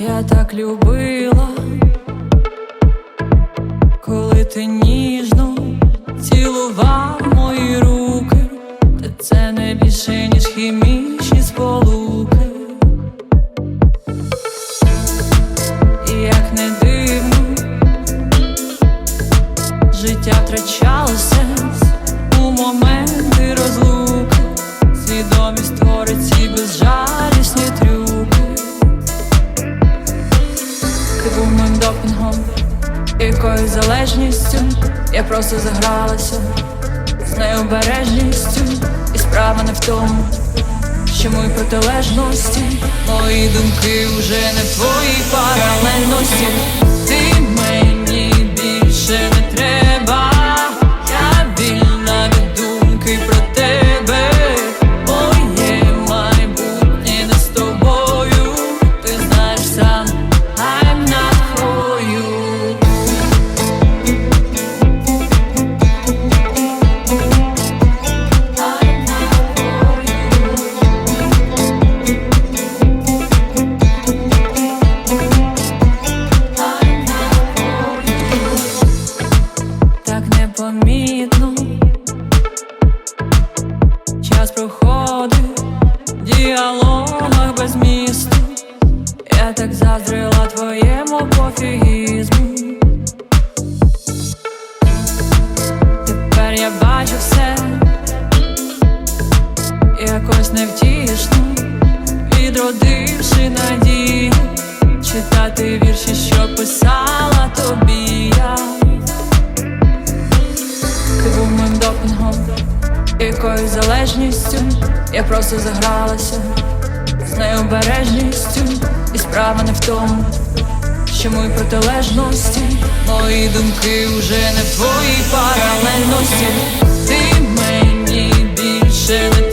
Я так любила, коли ти ніжно цілував мої руки, та це не більше, ніж хімічні сполуки. Як не життя втрачало сенс у моменти розлуки, свідомість творить ці безжалісні трюки. Ти був моїм допінгом, якою залежністю я просто загралася з необережністю, і справа не в тому, що мої протилежності, мої думки вже не в твоїй паралельності. Непомітно час проходить в діалогах без місту. Я так заздрила твоєму пофігізму. Тепер я бачу все якось невтішно, відродивши надію, читати вірші, що писала допінгом, якою залежністю я просто загралася з необережністю, і справа не в тому, що мої протилежності, мої думки вже не в твоїй паралельності. Ти мені більше не.